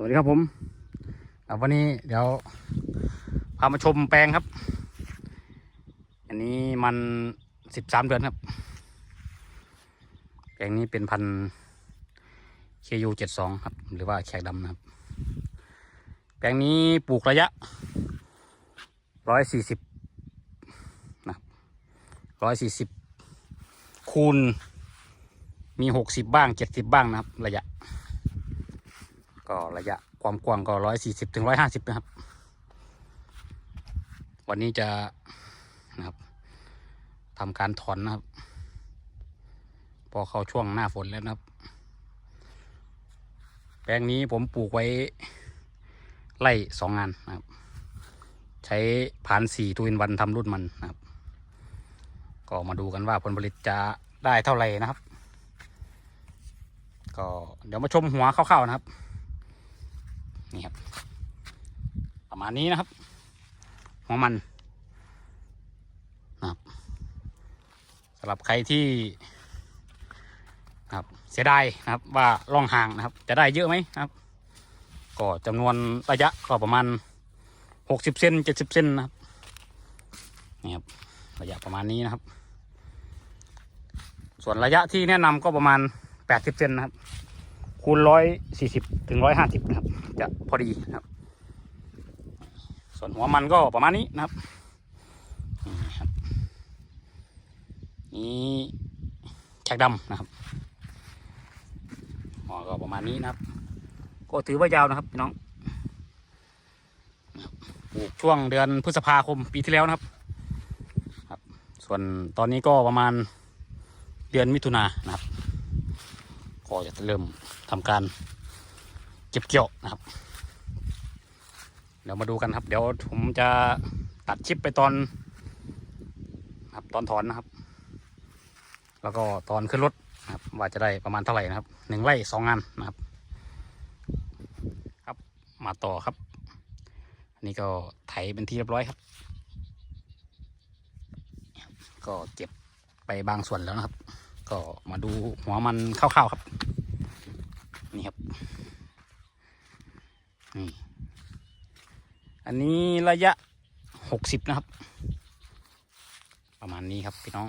สวัสดีครับผมวันนี้เดี๋ยวพามาชมแปลงครับ อันนี้มันสิบสามเดือนครับ แปลงนี้เป็นพันเคยูเจ็ดสองครับ หรือว่าแขกดำนะครับ แปลงนี้ปลูกระยะร้อยสี่สิบนะร้อยสี่สิบคูณมีหกสิบบ้างเจ็ดสิบบ้างนะครับ ระยะ ก็ระยะความกว้างก็ร้อยสี่สิบถึงร้อยห้าสิบนะครับ วันนี้จะนะครับทำการถอนนะครับ พอเข้าช่วงหน้าฝนแล้วนะครับ แปลงนี้ผมปลูกไว้ไล่สองงานนะครับ ใช้ผ่านสี่ทูอินวันทำรุ่นมันนะครับ ก็มาดูกันว่าผลผลิตจะได้เท่าไหร่นะครับ ก็เดี๋ยวมาชมหัวคร่าวๆนะครับ นี่ครับ ประมาณนี้นะครับหัวมันนะครับสำหรับใครที่นะครับเสียดายนะครับว่าล่องห่างนะครับ จะได้เยอะไหมนะครับ ก็จำนวนระยะก็ประมาณหกสิบเซนเจ็ดสิบเซนนะครับนี่ครับระยะประมาณนี้นะครับ ส่วนระยะที่แนะนำก็ประมาณแปดสิบเซนนะครับคูณร้อยสี่สิบถึงร้อยห้าสิบนะครับ จะพอดีนะครับ ส่วนหัวมันก็ประมาณนี้นะครับนี่แขกดำนะครับหัวก็ประมาณนี้นะครับ ก็ถือว่ายาวนะครับพี่น้องปลูกช่วงเดือนพฤษภาคมปีที่แล้วนะครับครับ ส่วนตอนนี้ก็ประมาณเดือนมิถุนายนนะครับ ก็จะเริ่มทำการ เก็บเกี่ยวนะครับ เดี๋ยวมาดูกันครับ เดี๋ยวผมจะตัดชิปไปตอนครับตอนถอนนะครับ แล้วก็ตอนขึ้นรถนะครับ ว่าจะได้ประมาณเท่าไหร่นะครับหนึ่งไร่สองงานนะครับ ครับมาต่อครับ อันนี้ก็ไถเป็นที่เรียบร้อยครับ ก็เก็บไปบางส่วนแล้วนะครับ ก็มาดูหัวมันคร่าวๆครับ นี่ครับ นี่อันนี้ระยะหกสิบนะครับ ประมาณนี้ครับพี่น้อง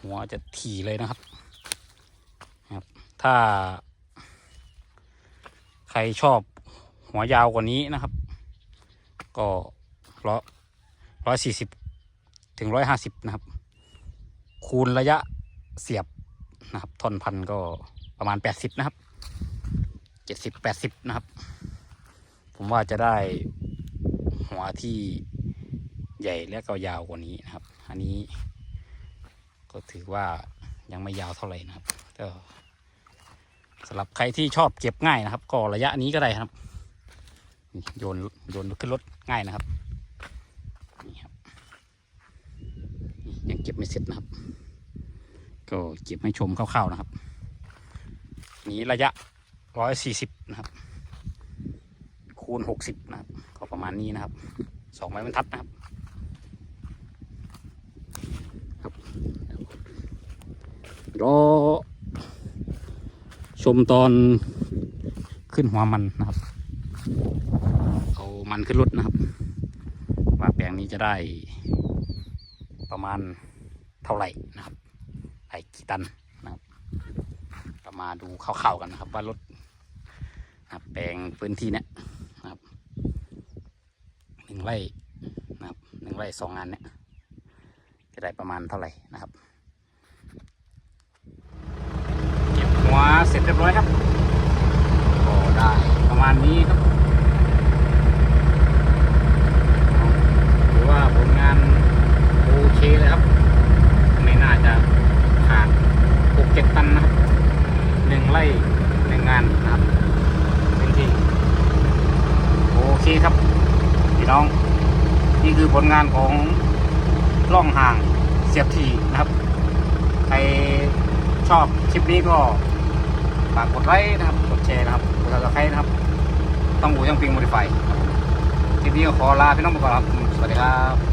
หัวจะถี่เลยนะครับครับ ถ้า ใครชอบหัวยาวกว่านี้นะครับ ก็ร้อยร้อยสี่สิบถึงร้อยห้าสิบนะครับ คูณระยะเสียบ นะครับท่อนพันก็ประมาณแปดสิบนะครับเจ็ดสิบแปดสิบนะครับ ผมว่าจะได้หัวที่ใหญ่และก็ยาวกว่านี้นะครับ อันนี้ก็ถือว่ายังไม่ยาวเท่าไหร่นะครับก็สำหรับใครที่ชอบเก็บง่ายนะครับ ก็ระยะนี้ก็ได้ครับโยนโยนขึ้นรถง่ายนะครับนี่ครับยังเก็บไม่เสร็จนะครับ ก็เก็บให้ชมคร่าวๆนะครับ นี้ระยะร้อยสี่สิบนะครับ คูณหกสิบนะครับ ก็ประมาณนี้นะครับสองไม้บรรทัดนะครับครับรอชมตอนขึ้นหัวมันนะครับ เอามันขึ้นรถนะครับ ว่าแปลงนี้จะได้ประมาณเท่าไหร่นะครับ ไอ้กี่ตันนะครับเรามาดูคร่าวๆกันนะครับ ว่ารถนะครับแปลงพื้นที่เนี้ยนะครับหนึ่งไร่นะครับหนึ่งไร่สองงานเนี้ยจะได้ประมาณเท่าไหร่นะครับเก็บหัวเสร็จเรียบร้อยครับก็ได้ประมาณนี้ครับถือว่าผลงานโอเคเลยครับ ไม่น่าจะขาดหกเจ็ดตันนะครับหนึ่งไร่หนึ่งงานนะครับพื้นที่โอเคครับพี่น้อง นี่คือผลงานของล่องห่างเสียบทีนะครับ ใครชอบคลิปนี้ก็ฝากกดไลค์นะครับ กดแชร์นะครับ กดติดตามนะครับ ต้องอูยังปิงโมดิฟายคลิปนี้ก็ขอลาพี่น้องไปก่อนครับ สวัสดีครับ